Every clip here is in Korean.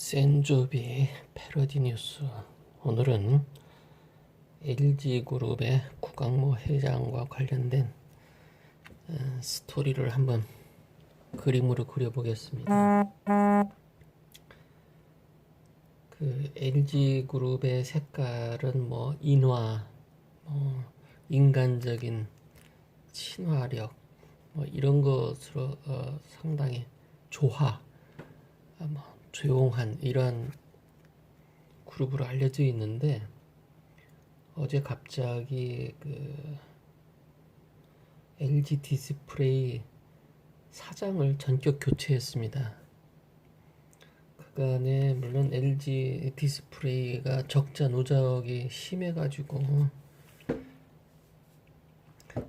센조비 패러디 뉴스 오늘은 LG그룹의 구강모 회장과 관련된 어, 스토리를 한번 그림으로 그려보겠습니다. 그 LG그룹의 색깔은 뭐 인화, 뭐 인간적인 친화력 뭐 이런 것으로 어, 상당히 조화, 아, 뭐 조용한 이런 그룹으로 알려져 있는데 어제 갑자기 그 LG 디스플레이 사장을 전격 교체했습니다. 그간에 물론 LG 디스플레이가 적자 누적이 심해가지고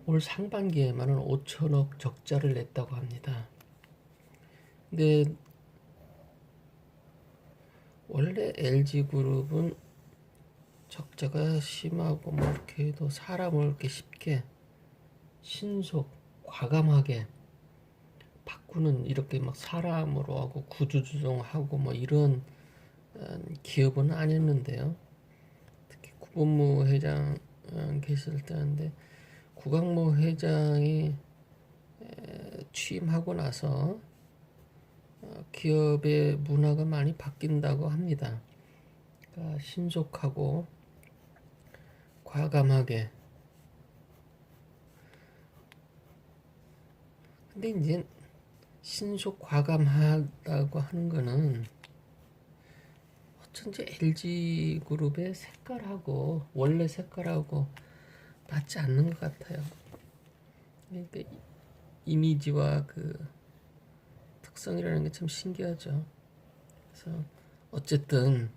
올 상반기에만은 5천억 적자를 냈다고 합니다. 근데 원래 LG 그룹은 적자가 심하고 뭐 이렇게 해도 사람을 이렇게 쉽게 신속 과감하게 바꾸는 이렇게 막 사람으로 하고 구조조정하고 뭐 이런 어, 기업은 아니었는데요. 특히 구본무 회장 어, 계실 때인데 구강모 회장이 취임하고 나서 어, 기업의 문화가 많이 바뀐다고 합니다. 그러니까 신속하고 과감하게. 근데 이제 신속 과감하다고 하는 거는 어쩐지 LG 그룹의 색깔하고 원래 색깔하고 맞지 않는 것 같아요. 그러니까 이미지와 그 특성이라는 게 참 신기하죠. 그래서 어쨌든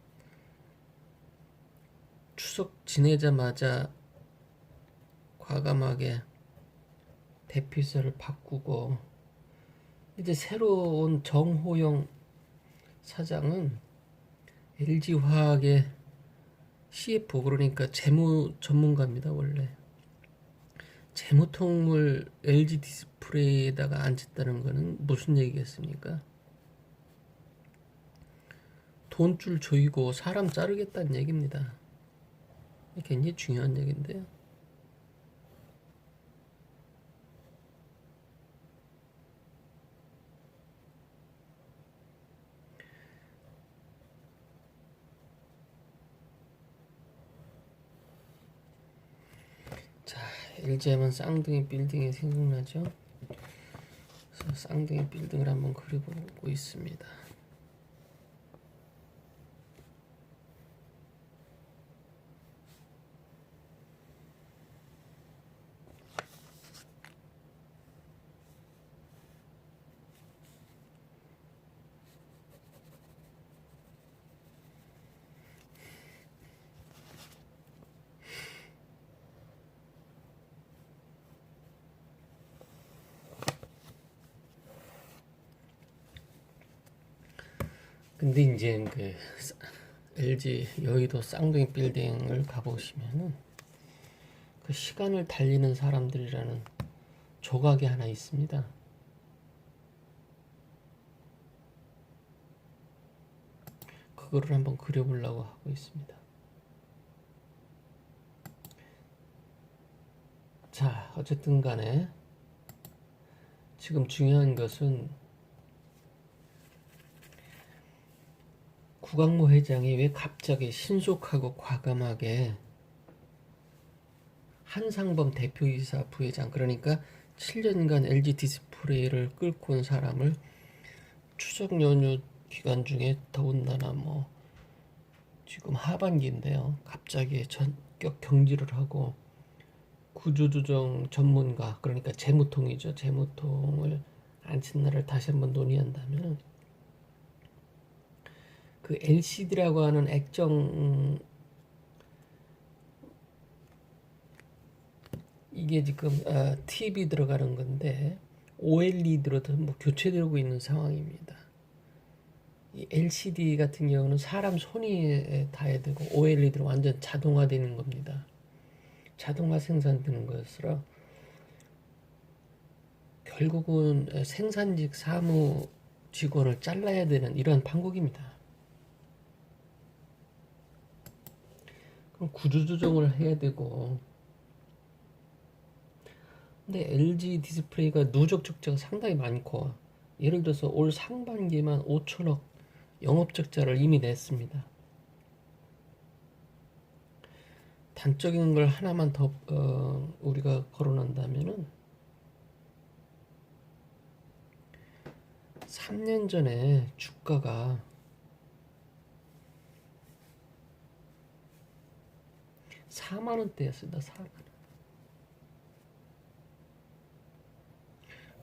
추석 지내자마자 과감하게 대표이사를 바꾸고 이제 새로운 정호영 사장은 LG화학의 CFO 그러니까 재무 전문가입니다 원래 재무통을 LG 디스플레이에다가 앉혔다는 거는 무슨 얘기겠습니까? 돈줄 조이고 사람 자르겠다는 얘기입니다. 굉장히 중요한 얘기인데요. 자, LG하면 쌍둥이 빌딩이 생각나죠? 그래서 쌍둥이 빌딩을 한번 그려보고 있습니다. 근데 이제 그 LG 여의도 쌍둥이 빌딩을 가보시면은 그 시간을 달리는 사람들이라는 조각이 하나 있습니다. 그거를 한번 그려보려고 하고 있습니다. 자, 어쨌든 간에 지금 중요한 것은 구강모 회장이 왜 갑자기 신속하고 과감하게 한상범 대표이사 부회장 그러니까 7년간 LG 디스플레이를 끌고 온 사람을 추석 연휴 기간 중에 더군다나 뭐 지금 하반기인데요. 갑자기 전격 경질을 하고 구조조정 전문가 그러니까 재무통이죠. 재무통을 앉힌 날을 다시 한번 논의한다면 그 LCD라고 하는 액정 이게 지금 아, TV 들어가는 건데 OLED로 뭐 교체되고 있는 상황입니다. 이 LCD 같은 경우는 사람 손이 닿아야 되고 OLED로 완전 자동화되는 겁니다. 자동화 생산되는 것으로 결국은 생산직 사무 직원을 잘라야 되는 이런 판국입니다. 구조조정을 해야 되고 근데 LG 디스플레이가 누적 적자가 상당히 많고 예를 들어서 올 상반기에만 5천억 영업 적자를 이미 냈습니다. 단적인 걸 하나만 더 어, 우리가 거론한다면은 3년 전에 주가가 4만 원대였습니다. 4만 원.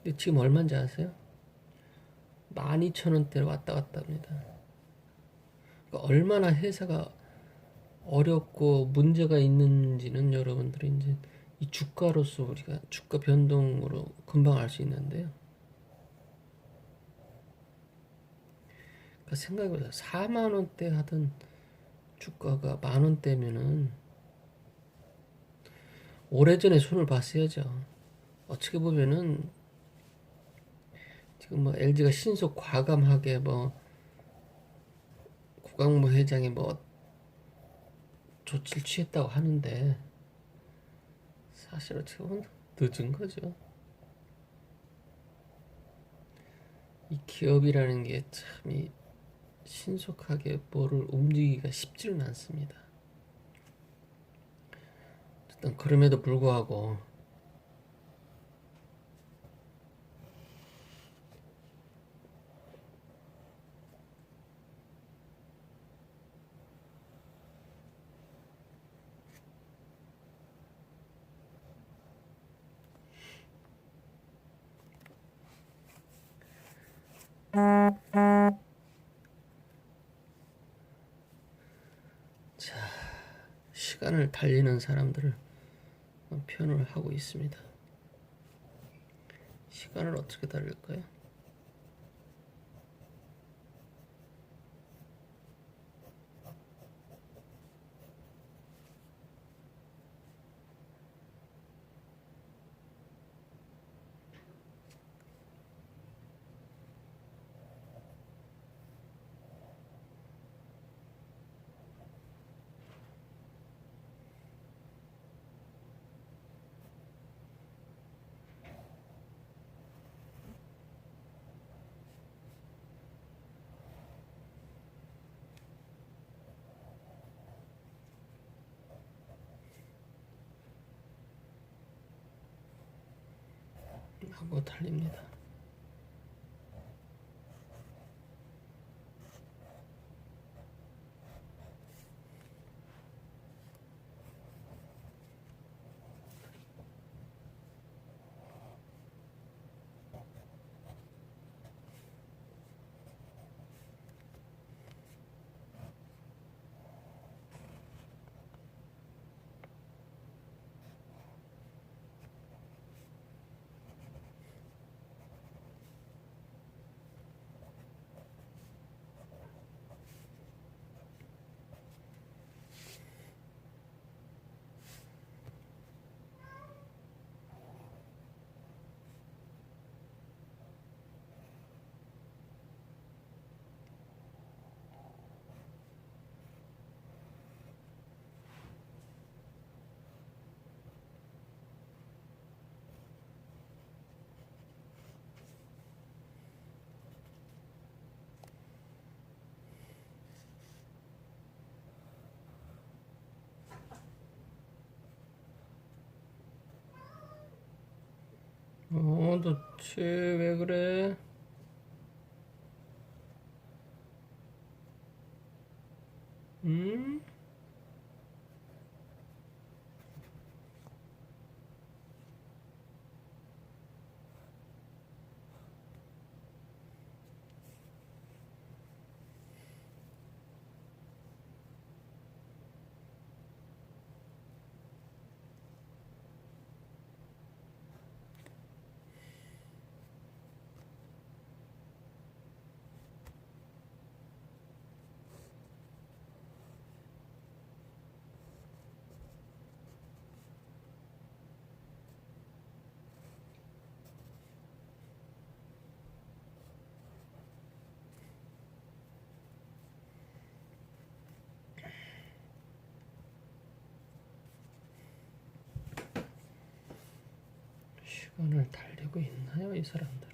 근데 지금 얼마인지 아세요? 12,000원대로 왔다 갔다 합니다. 그러니까 얼마나 회사가 어렵고 문제가 있는지는 여러분들이 이제 이 주가로서 우리가 주가 변동으로 금방 알 수 있는데요. 그러니까 생각해보세요. 4만 원대 하던 주가가 만 원대면은 오래전에 손을 봤어야죠. 어떻게 보면은 지금 뭐 LG가 신속 과감하게 뭐 고강모 회장이 뭐 조치를 취했다고 하는데 사실 어떻게 보면 늦은 거죠. 이 기업이라는 게 참 신속하게 뭐를 움직이기가 쉽지는 않습니다. 어쨌든 그럼에도 불구하고 시간을 달리는 사람들을 표현을 하고 있습니다. 시간을 어떻게 달릴까요? 하고 달립니다. 어, 도대체 왜 그래? 시간을 달리고 있나요, 이 사람들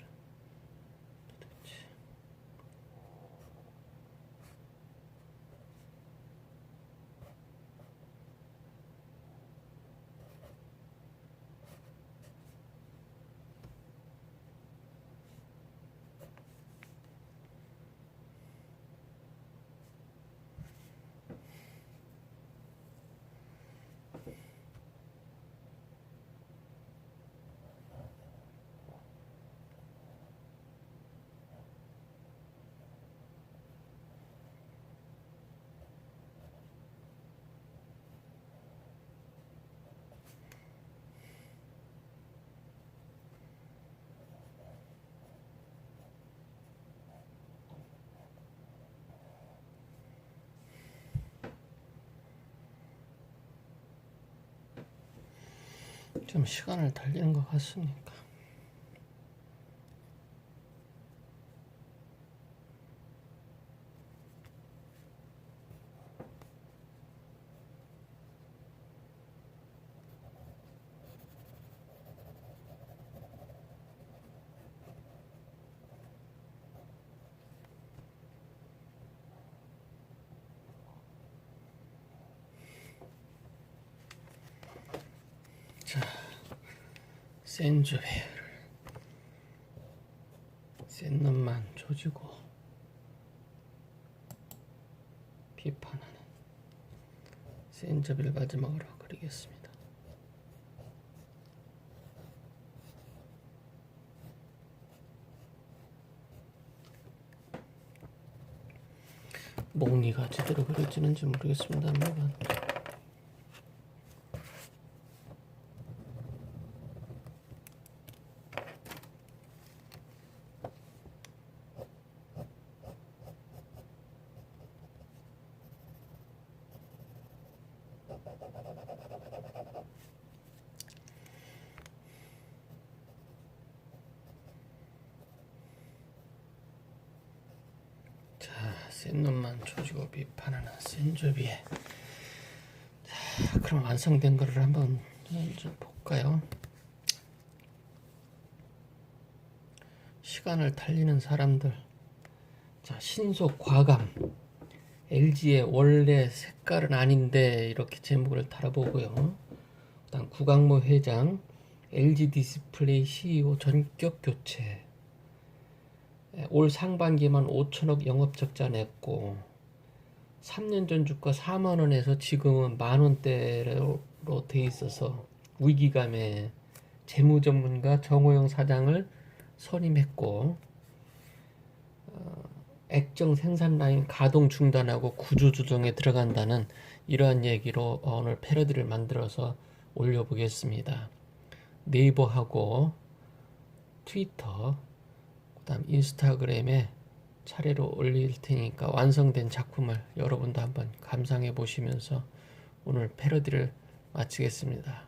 좀 시간을 달리는 것 같습니까? 자, 센조베어를 센 놈만 조지고 비판하는 센조비를 마지막으로 그리겠습니다. 몽니가 제대로 그려지는지 모르겠습니다만 자, 센 놈만 조지고 비판하는 센조비에 자, 그럼 완성된 거를 한번 좀 볼까요? 시간을 달리는 사람들 자, 신속 과감 LG의 원래 색깔은 아닌데 이렇게 제목을 달아보고요. 그다음 구강모 회장 LG 디스플레이 CEO 전격 교체 예, 올 상반기만 5천억 영업 적자 냈고 3년 전 주가 4만 원에서 지금은 만 원대로 돼 있어서 위기감에 재무 전문가 정호영 사장을 선임했고 어, 액정 생산 라인 가동 중단하고 구조 조정에 들어간다는 이러한 얘기로 오늘 패러디를 만들어서 올려보겠습니다. 네이버하고 트위터 그 다음 인스타그램에 차례로 올릴 테니까 완성된 작품을 여러분도 한번 감상해 보시면서 오늘 패러디를 마치겠습니다.